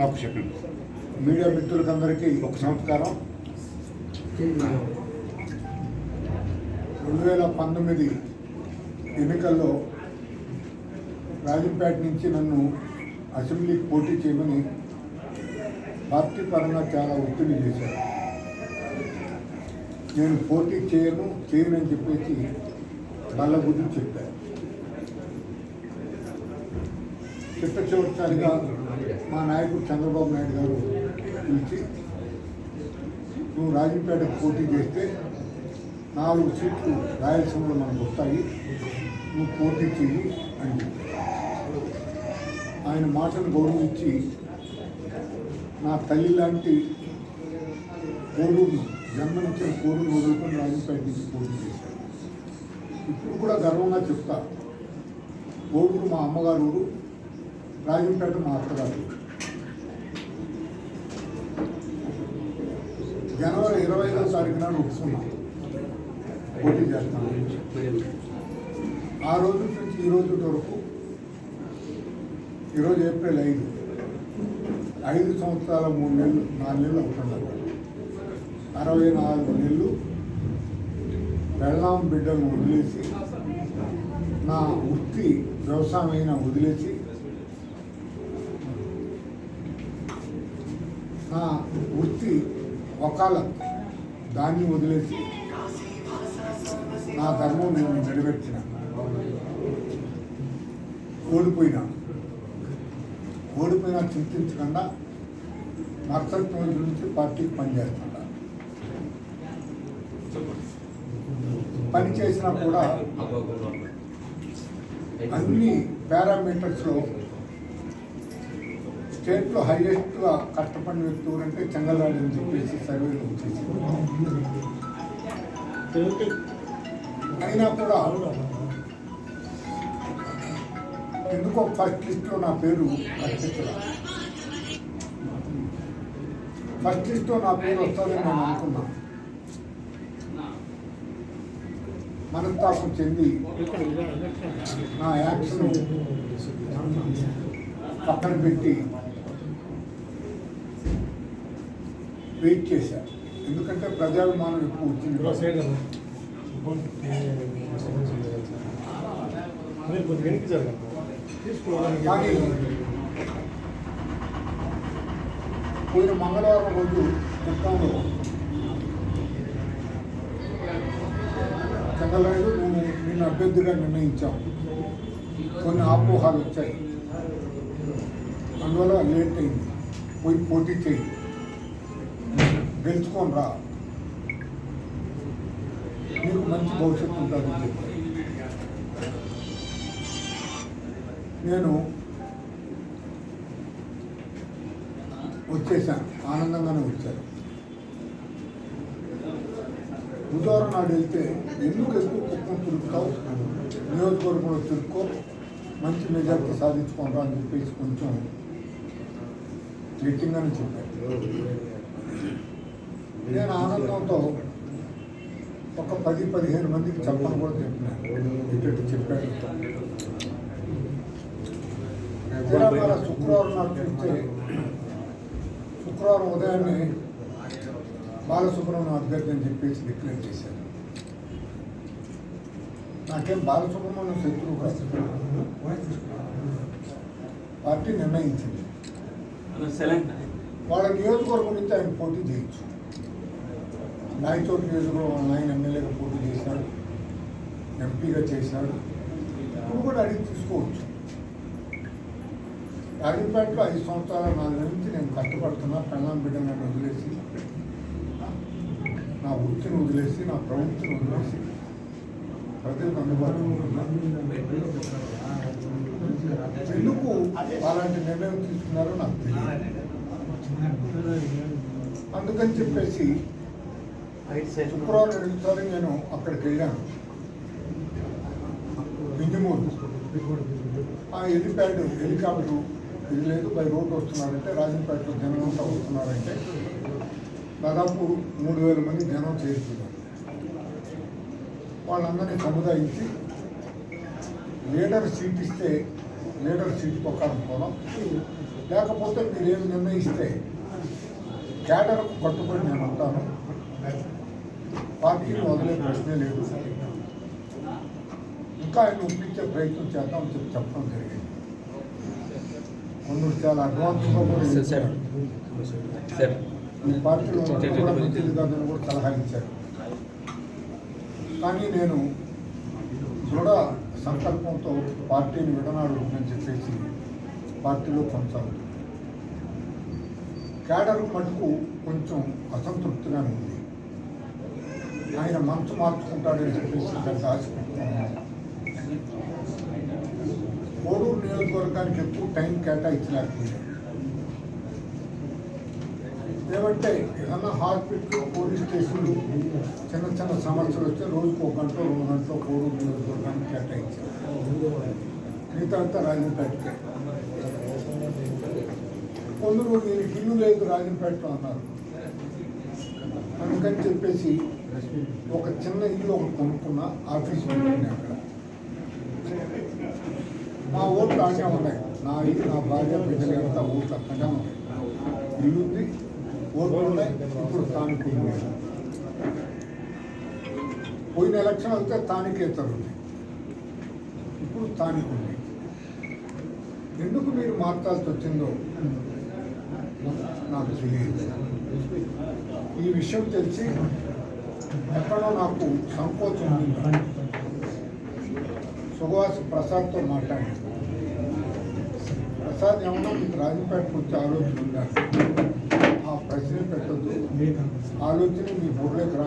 మాకు చెప్పండి. మీడియా మిత్రులకందరికీ ఒక నమస్కారం రెండు వేల పంతొమ్మిది ఎన్నికల్లో రాజంపేట నుంచి నన్ను అసెంబ్లీకి పోటీ చేయమని పార్టీ పరంగా చాలా ఒత్తిడి చేశారు. నేను పోటీ చేయను చేయనని చెప్పేసి వాళ్ళ గురించి చెప్పాను చిట్ట చివరిసారిగా మా నాయకుడు చంద్రబాబు నాయుడు గారు పిలిచి నువ్వు రాజంపేటకు పోటీ చేస్తే నాలుగు సీట్లు రాయలసీమలో మనకు వస్తాయి. నువ్వు పోటీ చెయ్యి అని ఆయన మాటను గౌరవించి నా తల్లి లాంటి కోరును జన్మనిచ్చిన కోరును వదులుకొని రాజంపేట నుంచి పోటీ చేశాను. ఇప్పుడు కూడా గర్వంగా చెప్తా కోడూరు మా అమ్మగారు రాజంపేట మా అత్తగారు జనవరి ఇరవై ఐదో తారీఖు నాడు ఒప్పుకున్నాం. పోటీ చేస్తాను ఆ రోజు నుంచి ఈ రోజు వరకు ఈరోజు ఏప్రిల్ ఐదు. ఐదు సంవత్సరాల మూడు నెలలు నాలుగు నెలలు అవుతున్నారు. అరవై నాలుగు నెలలు వెళ్ళాం బిడ్డలను వదిలేసి నా వృత్తి వ్యవసాయం అయినా వదిలేసి నా వృత్తి ఒకాల దాన్ని వదిలేసి నా ధర్మం నేను నిలబెట్టిన ఓడిపోయినా. ఓడిపోయినా చింతించకుండా మరుసటి రోజు నుంచి పార్టీకి పనిచేస్తున్నా పని చేసినా కూడా అన్ని పారామీటర్స్లో స్టేట్లో హైయెస్ట్గా కష్టపడిన వ్యక్తి ఎవరంటే చెంగల్రాడు అని చెప్పేసి సర్వేలో వచ్చేసి అయినా కూడా ఎందుకో ఫస్ట్ లిస్ట్లో నా పేరు కనిపించరా ఫస్ట్ లిస్ట్లో నా పేరు వస్తుందని నేను అనుకున్నా. మనస్తాపం చెంది నా యాక్షన్ పక్కన పెట్టి వెయిట్ చేశారు. ఎందుకంటే ప్రజాభిమానం ఎక్కువ వచ్చింది. కానీ పోయిన మంగళవారం రోజు కుప్పంలో చంద్రబాబు మేము నిన్ను అభ్యర్థిగా నిర్ణయించాం. కొన్ని ఆపోహాలు వచ్చాయి. అందువల్ల లేట్ అయింది. పోయి పోటీ చేయి గెలుచుకొని రా నీకు మంచి భవిష్యత్తు ఉంటుందని చెప్పి. నేను వచ్చేసాను. ఆనందంగానే వచ్చాను. బుధవారం నాడు వెళ్తే ఎందుకు ఎక్కువ కుక్కం తిరుగుతావు నియోజకవర్గంలో తిరుక్కో మంచి మెజార్టీ సాధించుకోరా అని చెప్పేసి కొంచెం గట్టిగానే చెప్పాను. నేను ఆనందంతో ఒక పది పదిహేను మందికి చెప్పని కూడా చెప్పినాను. ఇటు చెప్పాడు తీరా శుక్రవారం నాడు చూస్తే శుక్రవారం ఉదయాన్నే బాలసుబ్రహ్మణ్యం అభ్యర్థి అని చెప్పేసి డిక్లేర్ చేశారు. నాకేం బాలసుబ్రహ్మణ్యం శత్రువు కాదు. పార్టీ నిర్ణయించింది. వాళ్ళ నియోజకవర్గం నుంచి ఆయన పోటీ చేయొచ్చు. నాయచోటి నియోజకవర్గం ఆయన ఎమ్మెల్యేగా పోటీ చేశాడు ఎంపీగా చేశాడు. ఇప్పుడు కూడా అడిగి తీసుకోవచ్చు రాజంపేటలో ఐదు సంవత్సరాల నాలుగు నుంచి నేను కష్టపడుతున్నా పెళ్ళాం బిడ్డను వదిలేసి నా వృత్తిని వదిలేసి నా ప్రవృత్తిని వదిలేసి ప్రజలకు అందుబాటులో ఎందుకు అలాంటి నిర్ణయం తీసుకున్నారో నాకు తెలియదు. అందుకని చెప్పేసి శుక్రవారం రెండుసారి నేను అక్కడికి వెళ్ళాను. బింజమూరు. ఆ హెలిప్యాడ్ హెలికాప్టర్ ఇది లేదు బై రోడ్ వస్తున్నారంటే రాజంపేటలో జనం అంతా వస్తున్నారంటే దాదాపు మూడు వేల మంది జనం చేరుతున్నారు. వాళ్ళందరినీ సముదాయించి లీడర్ సీట్ ఇస్తే లీడర్ సీట్ ప్రకారం పోదాం. లేకపోతే మీరేమి నిర్ణయిస్తే కేడర్కు కట్టుబడి నేను ఉంటాను. పార్టీని వదిలే ప్రశ్నే లేదు ఇంకా ఆయన ఒప్పించే ప్రయత్నం చేద్దాం అని చెప్పి చెప్పడం జరిగింది. కొందరు చాలా అడ్వాన్స్గా కూడా సార్ సార్. సార్. పార్టీలో కూడా మంచిది కాదని కూడా సలహా ఇచ్చారు కానీ నేను దృఢ సంకల్పంతో పార్టీని విడనాడుతుందని చెప్పేసి పార్టీలో కొనసాగుతుంది కేడర్ మటుకు కొంచెం అసంతృప్తిగానే ఉంది. ఆయన మనసు మార్చుకుంటాడని చెప్పేసి పెద్ద ఆశ కోడూరు నియోజకవర్గానికి ఎక్కువ టైం కేటాయించలేకపోయాడు ఏమంటే ఏదన్నా హాస్పిటల్ పోలీస్ స్టేషన్లు చిన్న చిన్న సమస్యలు వస్తే రోజుకు ఒక గంట రెండు గంటలో కోడూరు నియోజకవర్గానికి కేటాయించారు. మిగతా అంతా రాజంపేటకే. కొందరు నేను ఇల్లు లేదు రాజంపేటలో అన్నారు అందుకని చెప్పేసి ఒక చిన్న ఇల్లు ఒకటి కొనుక్కున్న ఆఫీస్ పెట్టింది అక్కడ. మా ఓట్లు అక్కడే ఉన్నాయి. నా ఇల్లు నా భార్య బిడ్డలు అంతా ఓట్లు అక్కడే ఉన్నాయి. ఇల్లు ఉంది ఓట్లు ఉన్నాయి ఇప్పుడు తానికే ఉంది పోయిన ఎలక్షన్ వస్తే తానికేతరు ఉంది ఇప్పుడు తానికుంది ఉంది. ఎందుకు మీరు మార్చాల్సి వచ్చిందో నాకు తెలియదు. ఈ విషయం తెలిసి ఎక్కడో నాకు సంకోచం ఉంది. సుభాష్ ప్రసాద్తో మాట్లాడాను ప్రసాద్ ఏమన్నా మీకు రాజంపేటకు వచ్చే ఆలోచన ఉందా? ఆ ప్రశ్న పెట్టద్దు. ఆలోచన మీ బుర్రలోకి రా.